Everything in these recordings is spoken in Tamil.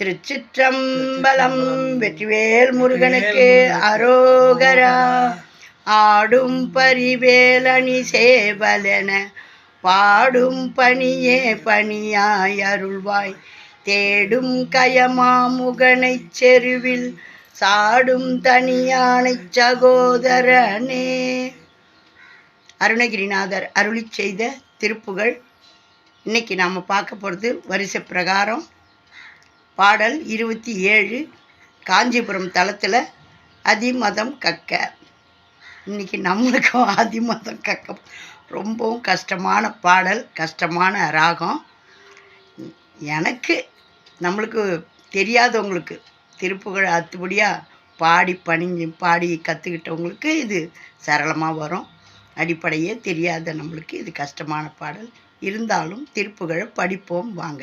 திருச்சிற்றம்பலம் வெற்றிவேல் முருகனுக்கு அரோகரா. ஆடும் பரிவேலணி சேவலென பாடும் பணியே பணியாய் அருள்வாய். தேடும் கயமாமுகனைச் செருவில் சாடும் தனியானைச் சகோதரனே. அருணகிரிநாதர் அருளி செய்த திருப்புகழ் இன்னைக்கு நாம் பார்க்க போகிறது வரிசை பிரகாரம் பாடல் இருபத்தி ஏழு காஞ்சிபுரம் தளத்தில் அதிமதம் கக்க. இன்னைக்கு நம்மளுக்கும் அதிமதம் கக்க. ரொம்பவும் கஷ்டமான பாடல் கஷ்டமான ராகம். எனக்கு நம்மளுக்கு தெரியாதவங்களுக்கு திருப்புகழ் அத்துபடியாக பாடி பணிஞ்சு பாடி கற்றுக்கிட்டவங்களுக்கு இது சரளமாக வரும். அடிப்படையே தெரியாத நம்மளுக்கு இது கஷ்டமான பாடல். இருந்தாலும் திருப்புகழை படிப்போம் வாங்க.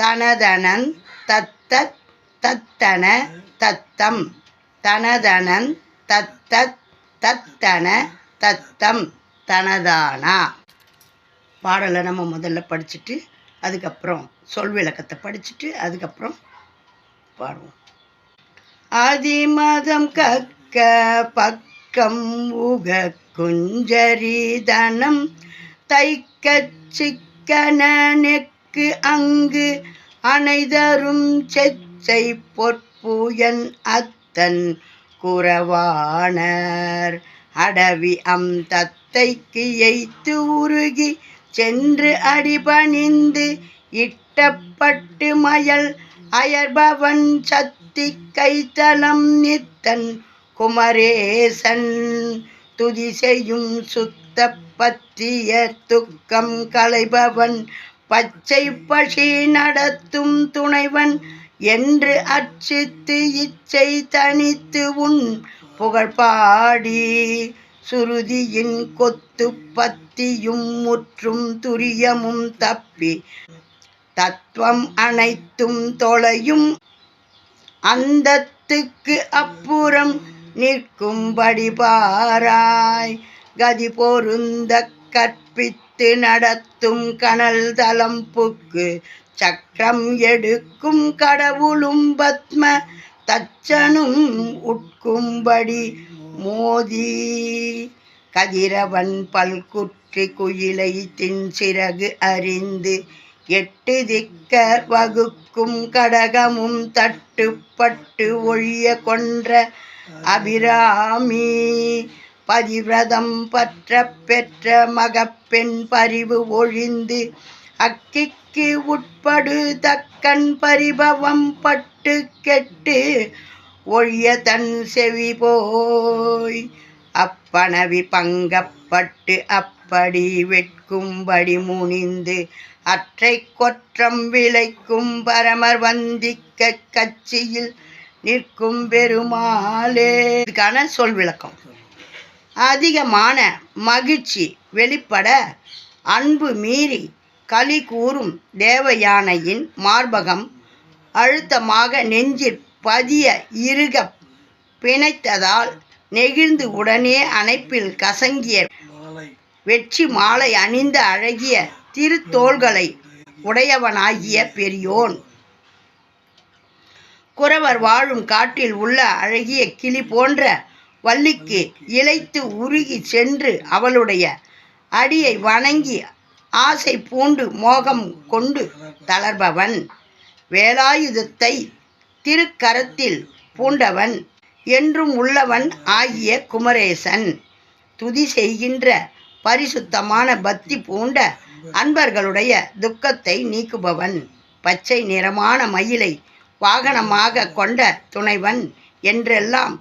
தனதனன் தத்தத் தத்தன தத்தம். தனதனன் தத்தத் தத்தன தத்தம். தனதானா. பாடலை நம்ம முதல்ல படிச்சுட்டு அதுக்கப்புறம் சொல் விளக்கத்தை படிச்சுட்டு அதுக்கப்புறம் பாடுவோம். அதிமதம் கக்க பக்கம் உக குஞ்சரிதனம் தைக்க சிக்கன அங்கு அங்கு அனைதரும் செச்சை பொற்புயன் அத்தன் குறவானர் அடவி அம் தத்தைக்கு எய்த்து உருகி சென்று அடிபணிந்து இட்டப்பட்டு மயல் அயர்பவன் சத்தி கைத்தலம் நித்தன் குமரேசன். துதி செய்யும் சுத்த பத்திய துக்கம் களைபவன் பச்சை பசி நடத்தும் துணைவன் என்று அர்ச்சித்து இச்சை தனித்து உன் புகழ் பாடி சுருதியின் கொத்து பத்தியும் முற்றும் துரியமும் தப்பி தத்துவம் அனைத்தும் தொலையும் அந்தத்துக்கு அப்புறம் நிற்கும்படி பாராய் கதி பொருந்த கற்பித்து நடத்தும் கனல் தலம்புக்கு சக்கரம் எடுக்கும் கடவுளும் பத்ம தச்சனும் உட்கும்படி மோதி. கதிரவன் பல்குற்றி குயிலை தின் சிறகு அறிந்து எட்டு திக்கர் வகுக்கும் கடகமும் தட்டுப்பட்டு ஒழிய கொன்ற அபிராமி. பதிவிரதம் பற்ற பெற்ற மகப்பெண் பரிவு ஒழிந்து அக்கிக்கு உட்படு தக்கன் பரிபவம் பட்டு கெட்டு ஒழிய தன் செவி போய் அப்பனவி பங்கப்பட்டு அப்படி வெட்கும்படி முனிந்து அற்றை கொற்றம் விளைக்கும் பரமர் வந்திக்க கட்சியில் நிற்கும் பெருமாளே. இதுக்கான சொல் விளக்கம். அதிகமான மகிழ்ச்சி வெளிப்பட அன்பு மீறி களி கூறும் தேவயானையின் மார்பகம் அழுத்தமாக நெஞ்சிற் பதிய இறுக பிணைத்ததால் நெகிழ்ந்து உடனே அணைப்பில் கசங்கிய வெற்றி மாலை அணிந்த அழகிய திருத்தோள்களை உடையவனாகிய பெரியோன். குறவர் வாழும் காட்டில் உள்ள அழகிய கிளி போன்ற வள்ளிக்கு இளைத்து உருகி சென்று அவளுடைய அடியை வணங்கி ஆசை பூண்டு மோகம் கொண்டு தளர்பவன். வேலாயுதத்தை திருக்கரத்தில் பூண்டவன். என்றும் உள்ளவன் ஆகிய குமரேசன். துதி செய்கின்ற பரிசுத்தமான பக்தி பூண்ட அன்பர்களுடைய துக்கத்தை நீக்குபவன். பச்சை நிறமான மயிலை வாகனமாக கொண்ட துணைவன் என்றெல்லாம்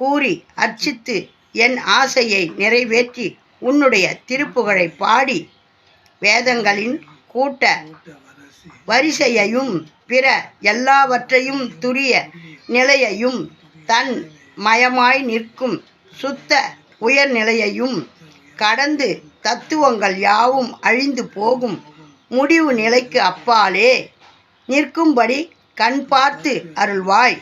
கூறி அர்ச்சித்து என் ஆசையை நிறைவேற்றி உன்னுடைய திருப்புகழை பாடி வேதங்களின் கூட்ட வரிசையையும் பிற எல்லாவற்றையும் துரிய நிலையையும் தன் மயமாய் நிற்கும் சுத்த உயர்நிலையையும் கடந்து தத்துவங்கள் யாவும் அழிந்து போகும் முடிவு நிலைக்கு அப்பாலே நிற்கும்படி கண் பார்த்து அருள்வாய்.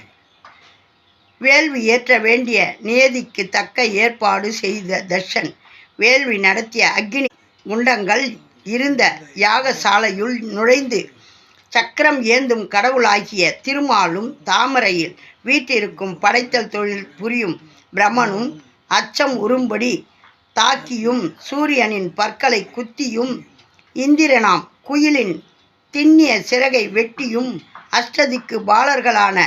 வேள்வி ஏற்ற வேண்டிய நியதிக்கு தக்க ஏற்பாடு செய்த தர்ஷன் வேள்வி நடத்திய அக்னி குண்டங்கள் இருந்த யாகசாலையுள் நுழைந்து சக்கரம் ஏந்தும் கடவுளாகிய திருமாலும் தாமரையில் வீட்டிருக்கும் படைத்தல் தொழில் புரியும் பிரம்மனும் அச்சம் உறும்படி தாக்கியும் சூரியனின் பற்களை குத்தியும் இந்திரனாம் குயிலின் திண்ணிய சிறகை வெட்டியும் அஷ்டதிக்கு பாலர்களான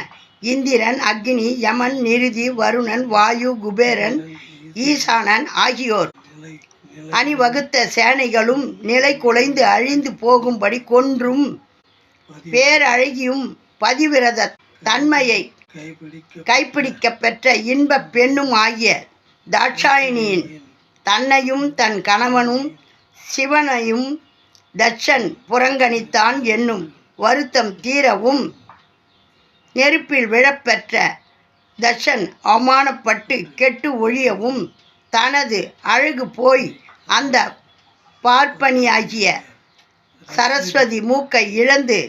இந்திரன் அக்னி யமன் நிருதி வருணன் வாயு குபேரன் ஈசானன் ஆகியோர். அணிவகுத்த சேனைகளும் நிலை குலைந்து அழிந்து போகும்படி கொன்றும் பேரழகியும் பதிவிரத தன்மையை கைப்பிடிக்க பெற்ற இன்பப் பெண்ணும் ஆகிய தாட்சாயினியின் தன்னையும் தன் கணவனும் சிவனையும் தட்சன் புறங்கணித்தான் என்னும் வருத்தம் தீரவும் நெருப்பில் விழப்பெற்ற தர்ஷன் அவமானப்பட்டு கெட்டு ஒழியவும் தனது அழகு போய் அந்த பார்ப்பனியாகிய சரஸ்வதி மூக்கை இழந்து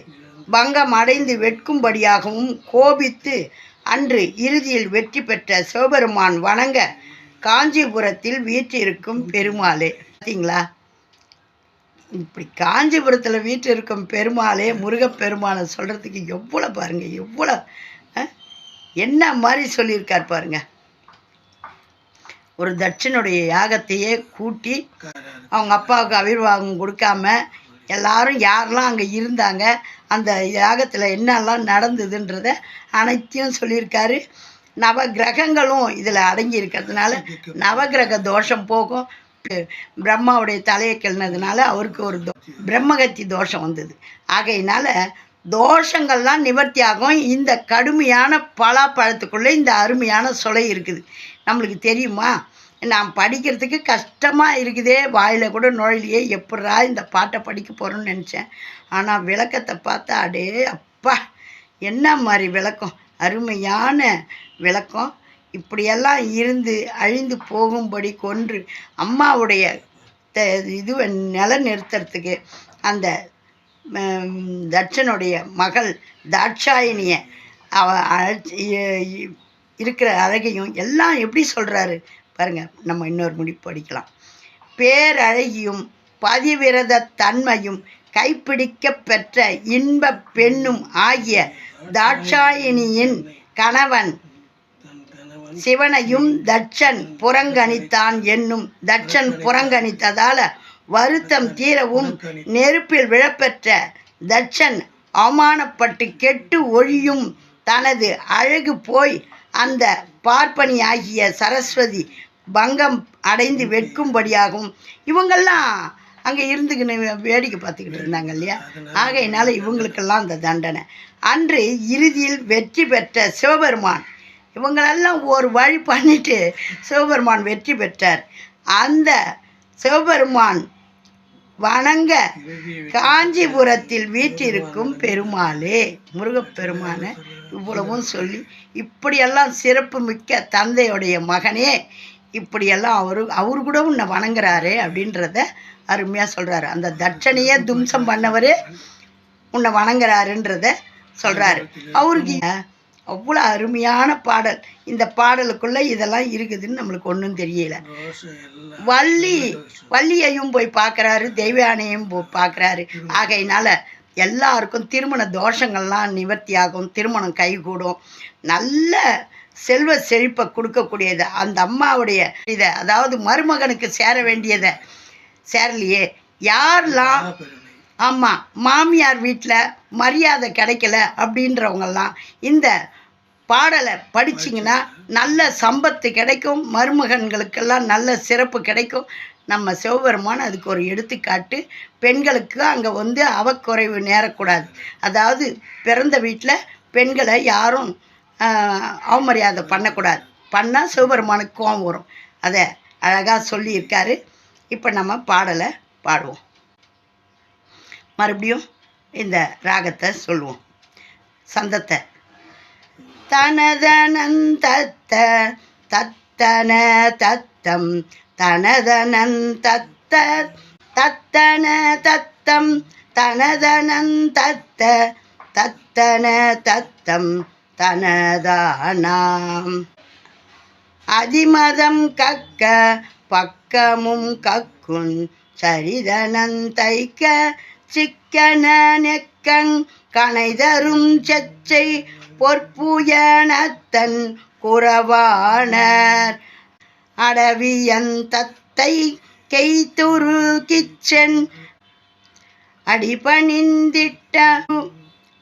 பங்கம் அடைந்து வெட்கும்படியாகவும் கோபித்து அன்று இறுதியில் வெற்றி பெற்ற சிவபெருமான் வணங்க காஞ்சிபுரத்தில் வீற்றிருக்கும் பெருமாளே. பார்த்தீங்களா? இப்படி காஞ்சிபுரத்தில் வீற்றிருக்கும் பெருமாளே முருகப்பெருமானை சொல்கிறதுக்கு எவ்வளோ பாருங்க எவ்வளோ என்ன மாதிரி சொல்லியிருக்கார் பாருங்க. ஒரு தட்சனுடைய யாகத்தையே கூட்டி அவங்க அப்பாவுக்கு அவிர்வாகம் கொடுக்காம எல்லாரும் யாரெல்லாம் அங்கே இருந்தாங்க அந்த யாகத்தில் என்னெல்லாம் நடந்ததுன்றத அனைத்தையும் சொல்லியிருக்காரு. நவ கிரகங்களும் இதில் அடங்கி இருக்கிறதுனால நவகிரக தோஷம் போகும். பிரம்மாவுடைய தலையை கிளனதுனால அவருக்கு ஒரு தோ பிரம்மகத்தி தோஷம் வந்தது. ஆகையினால தோஷங்கள்லாம் நிவர்த்தி ஆகும் இந்த கடுமையான பலாப்பழத்துக்குள்ளே இந்த அருமையான சுலை இருக்குது. நம்மளுக்கு தெரியுமா? நான் படிக்கிறதுக்கு கஷ்டமாக இருக்குதே. வாயில் கூட நுழையிலையே. எப்பட்றா இந்த பாட்டை படிக்க போகிறோன்னு நினச்சேன். ஆனால் விளக்கத்தை பார்த்தா அடே அப்பா என்ன மாதிரி விளக்கம்? அருமையான விளக்கம். இப்படியெல்லாம் இருந்து அழிந்து போகும்படி கொன்று அம்மாவுடைய த இதுவை நிலநிறுத்துறதுக்கு அந்த தட்சனுடைய மகள் தாட்சாயினியை அவ இ- இருக்கிற அழகையும் எல்லாம் எப்படி சொல்கிறாரு பாருங்க நம்ம இன்னொரு முடிப்பு படிக்கலாம். பேரழகியும் பதிவிரத தன்மையும் கைப்பிடிக்க பெற்ற இன்பப் பெண்ணும் ஆகிய தாட்சாயினியின் கணவன் சிவனையும் தட்சன் புறங்கணித்தான் என்னும் தட்சன் புறங்கணித்ததால வருத்தம் தீரவும் நெருப்பில் விழப்பெற்ற தட்சன் அவமானப்பட்டு கெட்டு ஒழியும் தனது அழகு போய் அந்த பார்ப்பனியாகிய சரஸ்வதி பங்கம் அடைந்து வெட்கும்படியாகவும் இவங்கெல்லாம் அங்கே இருந்துக்கின்னு வேடிக்கை பார்த்துக்கிட்டு இருந்தாங்க இல்லையா? ஆகையினால இவங்களுக்கெல்லாம் அந்த தண்டனை. அன்று இறுதியில் வெற்றி பெற்ற சிவபெருமான் இவங்களெல்லாம் ஒரு வழி பண்ணிட்டு சிவபெருமான் வெற்றி பெற்றார். அந்த சிவபெருமான் வணங்க காஞ்சிபுரத்தில் வீற்றிருக்கும் பெருமாளே முருகப்பெருமானை இவ்வளவும் சொல்லி இப்படியெல்லாம் சிறப்பு மிக்க தந்தையுடைய மகனே இப்படியெல்லாம் அவரு அவர் கூட உன்னை வணங்குறாரே அப்படின்றத அருமையாக சொல்கிறாரு அந்த தட்சணையே தும்சம் பண்ணவரே உன்னை வணங்குறாருன்றத சொல்கிறாரு அவருக்கு அவ்வளோ அருமையான பாடல். இந்த பாடலுக்குள்ளே இதெல்லாம் இருக்குதுன்னு நம்மளுக்கு ஒன்றும் தெரியல. வள்ளி வள்ளியையும் போய் பார்க்குறாரு தெய்வானையும் போய் பார்க்குறாரு. ஆகையினால எல்லாருக்கும் திருமண தோஷங்கள்லாம் நிவர்த்தியாகும் திருமணம் கைகூடும். நல்ல செல்வ செழிப்பை கொடுக்கக்கூடியது. அந்த அம்மாவுடைய இதை அதாவது மருமகனுக்கு சேர வேண்டியதை சேரலையே. யாரெல்லாம் ஆமாம் மாமியார் வீட்டில் மரியாதை கிடைக்கல அப்படின்றவங்கெல்லாம் இந்த பாடலை படிச்சிங்கன்னா நல்ல சம்பத்து கிடைக்கும் மருமகன்களுக்கெல்லாம் நல்ல சிறப்பு கிடைக்கும். நம்ம சிவபெருமான் அதுக்கு ஒரு எடுத்துக்காட்டு பெண்களுக்கு அங்கே வந்து அவக்குறைவு நேரக்கூடாது. அதாவது பிறந்த வீட்டில் பெண்களை யாரும் அவமரியாதை பண்ணக்கூடாது. பண்ணால் சிவபெருமானுக்கு கோவம் வரும். அதை அழகாக சொல்லியிருக்காரு. இப்போ நம்ம பாடலை பாடுவோம். மறுபடியும் இந்த ராகத்தை சொல்லுவோம். சந்தத்தை. தனதனந்தத்த தத்தன தத்தம் தனதனந்தத்த தத்தன தத்தம் தனதனந்தத்த தத்தன தத்தம் தனதானாம். அதிமதம் கக்க பக்கமும் கக்குன் சரிதனந்தைக்க சிக்கன நெக்கங் கனைதரும் செச்சை பொற்புயனத்தன் குறவாணர். அடவியந்தத்தை கெய்துரு கிச்சன் அடிபணிந்திட்ட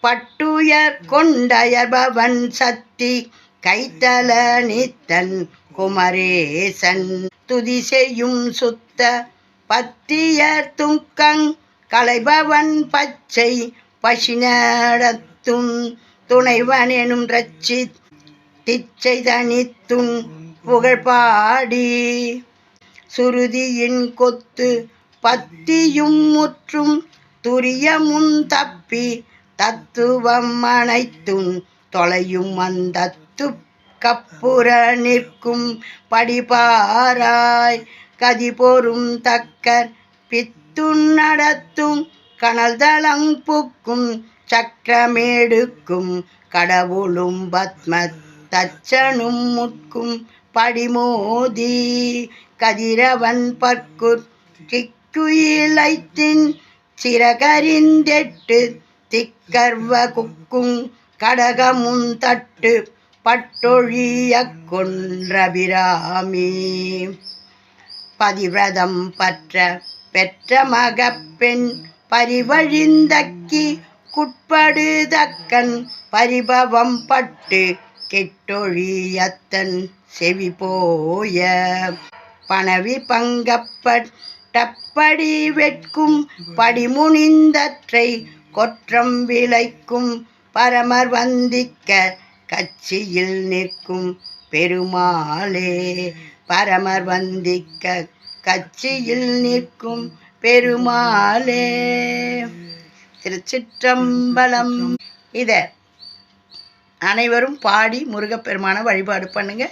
பட்டுயர் கொண்டயர்பவன் சத்தி கைத்தல நித்தன் குமரேசன். துதி செய்யும் சுத்த பத்தியர் துங்கங் கலைபவன் பச்சை பசினடத்தும் துணைவன் எனும் ரச்சி திச்சை தனித்தும் புகழ்பாடி. சுருதியின் கொத்து பத்தியும் முற்றும் துரியமும் தப்பி தத்துவம் அனைத்தும் தொலையும் அந்தத்து கப்புற நிற்கும் படிபாராய் கதிபொரும் தக்கர் பித்துன் நடத்தும் கனல்தளங் சக்கரமேடுக்கும் கடவுளும் பத்ம தச்சனும் முட்கும் படிமோதி கதிரவன் பற்குற் கிக்குயிலைத்தின் சிறகரிந்தெட்டு திக்கர்வ குக்கும் கடகமும் தட்டு பட்டொழிய கொன்றபிராமி பதிவிரதம் பற்ற பெற்ற மகப்பெண் பரிவழிந்தக்கி குட்படுதக்கன் பரிபவம் பட்டு கெட்டொழியத்தன் செவி போய பணவி பங்கப்பட்டப்படி வெட்கும் படிமுனிந்தற்றை கொற்றம் விளைக்கும் பரமர் வந்திக்க கட்சியில் நிற்கும் பெருமாளே. பரமர் வந்திக்க கட்சியில் நிற்கும் பெருமாளே. திருச்சிற்றம்பலம். இதை அனைவரும் பாடி முருகப்பெருமானை வழிபாடு பண்ணுங்க.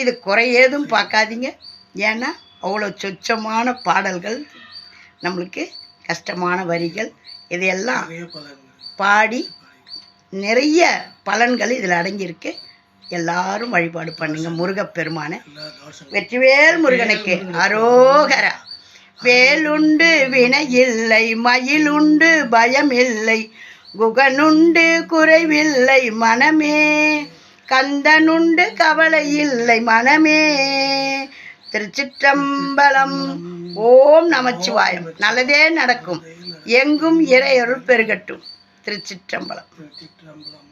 இது குறையேதும் பார்க்காதீங்க. ஏன்னா அவ்வளோ சொச்சமான பாடல்கள் நம்மளுக்கு கஷ்டமான வரிகள் இதையெல்லாம் பாடி நிறைய பலன்கள் இதில் அடங்கியிருக்கு. எல்லாரும் வழிபாடு பண்ணுங்க. முருகப்பெருமானை. வெற்றிவேல் முருகனுக்கு. அரோகரா. வேலுண்டு வினையில்லை மயிலுண்டு பயமில்லை குகனுண்டு குறைவில்லை. மனமே. கந்தனுண்டு கவலை இல்லை. மனமே. திருச்சிற்றம்பலம். ஓம் நமச்சிவாயம். நல்லதே நடக்கும். எங்கும் இறையருள் பெருகட்டும். திருச்சிற்றம்பலம். திருச்சிற்றம்பலம்.